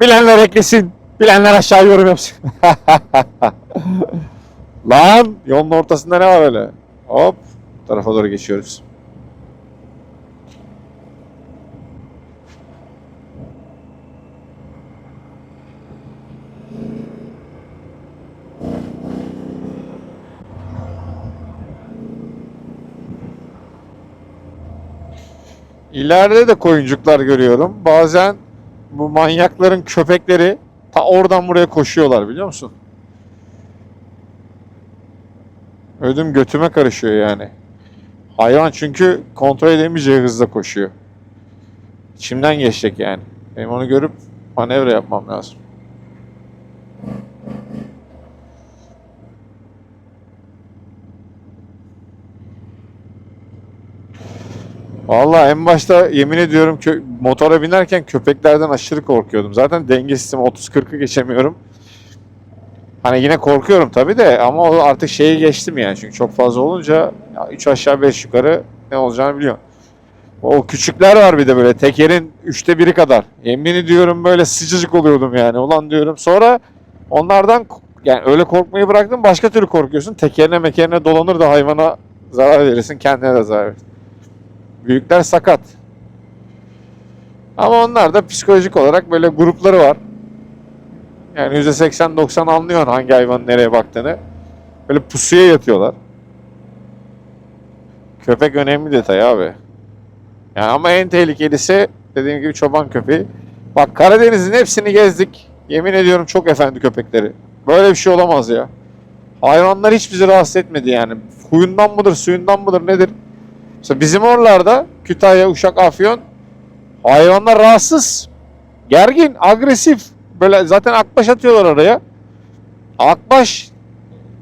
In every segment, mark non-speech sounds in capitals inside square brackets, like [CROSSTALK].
Bilenler eklesin. Bilenler aşağı yorum yapsın. [LAUGHS] Lan yolun ortasında ne var öyle? Hop tarafa doğru geçiyoruz. İleride de koyuncuklar görüyorum. Bazen bu manyakların köpekleri ta oradan buraya koşuyorlar biliyor musun? Ödüm götüme karışıyor yani. Hayvan çünkü kontrol edemeyeceği hızla koşuyor. İçimden geçecek yani. Benim onu görüp manevra yapmam lazım. Vallahi en başta yemin ediyorum kö- motora binerken köpeklerden aşırı korkuyordum. Zaten dengesizim 30-40'ı geçemiyorum. Hani yine korkuyorum tabii de ama artık şeyi geçtim yani. Çünkü çok fazla olunca 3 aşağı 5 yukarı ne olacağını biliyorum. O küçükler var bir de böyle tekerin üçte biri kadar. Yemin ediyorum böyle sıcacık oluyordum yani. Ulan diyorum. Sonra onlardan yani öyle korkmayı bıraktım başka türlü korkuyorsun. Tekerine mekerine dolanır da hayvana zarar verirsin kendine de zarar verirsin. Büyükler sakat. Ama onlar da psikolojik olarak böyle grupları var. Yani %80-90 anlıyor hangi hayvanın nereye baktığını. Böyle pusuya yatıyorlar. Köpek önemli detay abi. Yani ama en tehlikelisi dediğim gibi çoban köpeği. Bak Karadeniz'in hepsini gezdik. Yemin ediyorum çok efendi köpekleri. Böyle bir şey olamaz ya. Hayvanlar hiç bizi rahatsız etmedi yani. Huyundan mıdır, suyundan mıdır nedir? Mesela bizim oralarda Kütahya, Uşak, Afyon hayvanlar rahatsız. Gergin, agresif. Böyle zaten akbaş atıyorlar oraya. Akbaş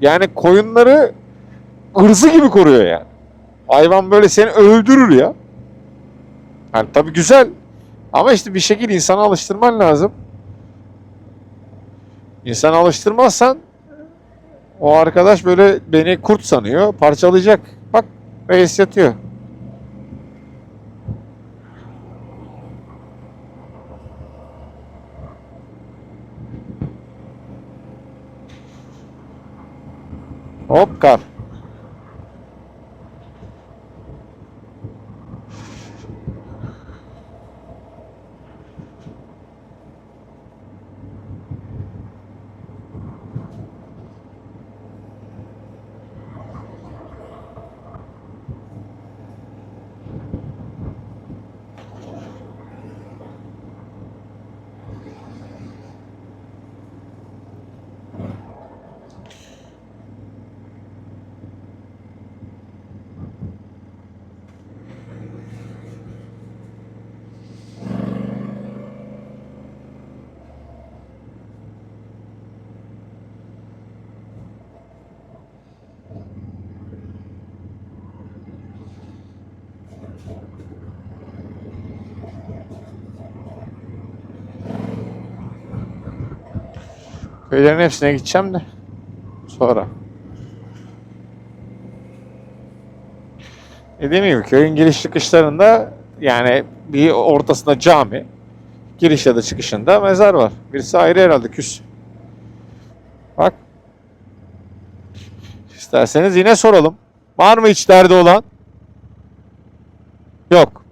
yani koyunları ırzı gibi koruyor yani. Hayvan böyle seni öldürür ya. Yani tabii güzel. Ama işte bir şekilde insana alıştırman lazım. İnsan alıştırmazsan o arkadaş böyle beni kurt sanıyor. Parçalayacak. Bak reis yatıyor. Hop kar. Köylerin hepsine gideceğim de sonra. Dediğim gibi köyün giriş çıkışlarında yani bir ortasında cami, giriş ya da çıkışında mezar var. Birisi ayrı herhalde küs. Bak. İsterseniz yine soralım. Var mı hiç derdi olan? Yok.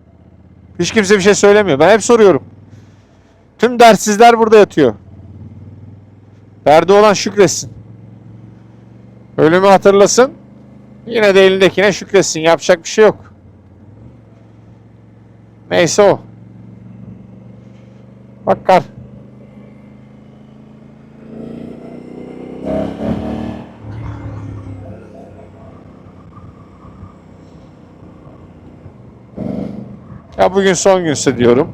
Hiç kimse bir şey söylemiyor. Ben hep soruyorum. Tüm dersizler burada yatıyor. Derdi olan şükretsin. Ölümü hatırlasın. Yine de elindekine şükretsin. Yapacak bir şey yok. Neyse o. Bak kar. Ya bugün son günse diyorum.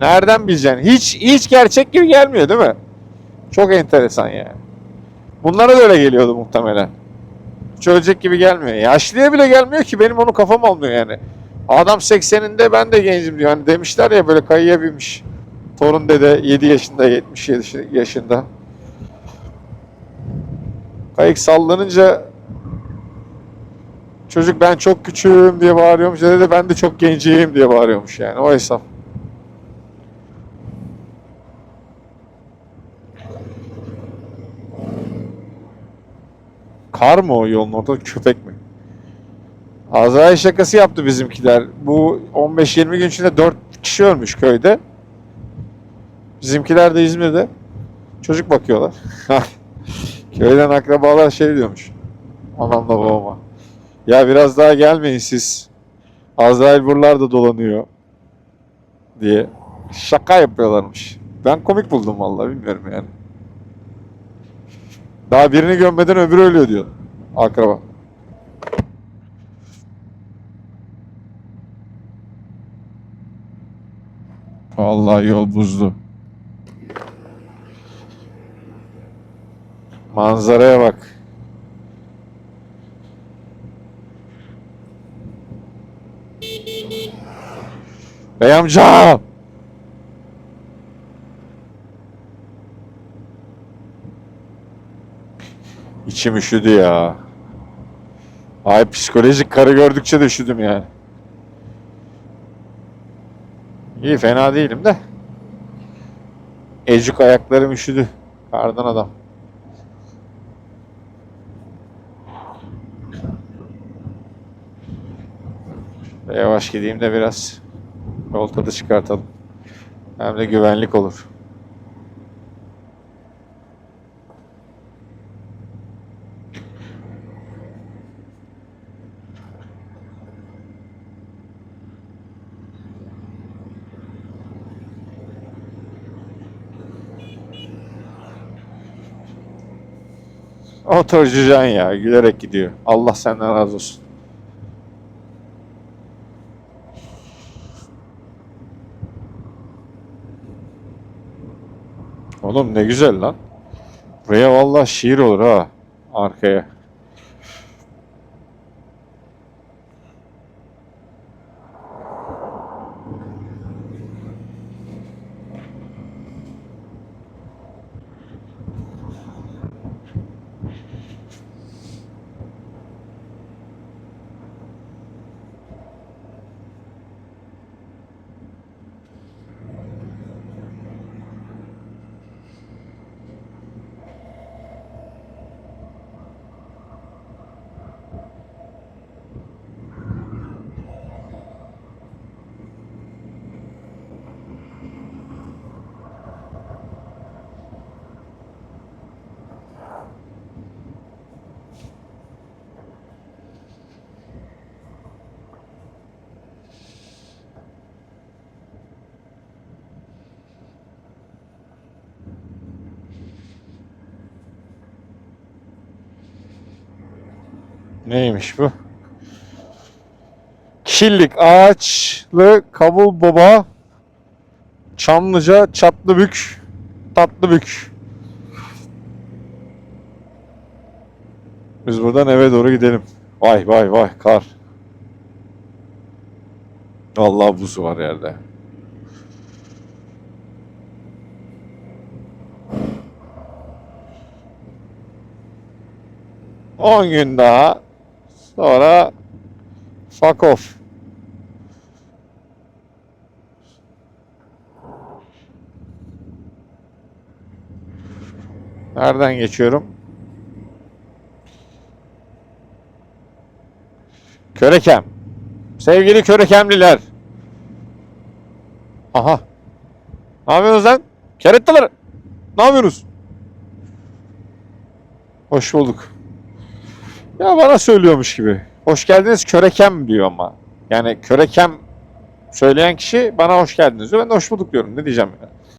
Nereden bileceksin? Hiç hiç gerçek gibi gelmiyor değil mi? Çok enteresan yani. Bunlara da öyle geliyordu muhtemelen. Hiç gibi gelmiyor. Yaşlıya bile gelmiyor ki benim onu kafam almıyor yani. Adam 80'inde ben de gencim diyor. Hani demişler ya böyle kayıya binmiş. Torun dede 7 yaşında 77 yaşında. Kayık sallanınca çocuk ben çok küçüğüm diye bağırıyormuş. Dede de ben de çok genciyim diye bağırıyormuş yani o hesap. Kar mı o yolun ortada köpek mi? Azrail şakası yaptı bizimkiler. Bu 15-20 gün içinde 4 kişi ölmüş köyde. Bizimkiler de İzmir'de. Çocuk bakıyorlar. [LAUGHS] Köyden akrabalar şey diyormuş. Anamla babama. Ya biraz daha gelmeyin siz. Azrail buralarda dolanıyor. Diye. Şaka yapıyorlarmış. Ben komik buldum vallahi bilmiyorum yani. Daha birini gömmeden öbürü ölüyor diyor. Akraba. Vallahi yol buzlu. Manzaraya bak. Bey amca! İçim üşüdü ya. Ay psikolojik karı gördükçe de üşüdüm yani. İyi fena değilim de. Ecuk ayaklarım üşüdü. Kardan adam. Yavaş gideyim de biraz yol tadı çıkartalım. Hem de güvenlik olur. Can ya gülerek gidiyor. Allah senden razı olsun. Oğlum ne güzel lan. Buraya vallahi şiir olur ha. Arkaya. Neymiş bu? Killik ağaçlı kavul baba Çamlıca Çatlıbük Tatlıbük Biz buradan eve doğru gidelim. Vay vay vay kar. Vallahi buz var yerde. On gün daha sonra fuck off. Nereden geçiyorum? Körekem. Sevgili Körekemliler. Aha. Ne yapıyorsunuz lan? Kerettiler. Ne yapıyorsunuz? Hoş bulduk. Ya bana söylüyormuş gibi. Hoş geldiniz Körekem diyor ama. Yani Körekem söyleyen kişi bana hoş geldiniz diyor. Ben de hoş bulduk diyorum. Ne diyeceğim ya?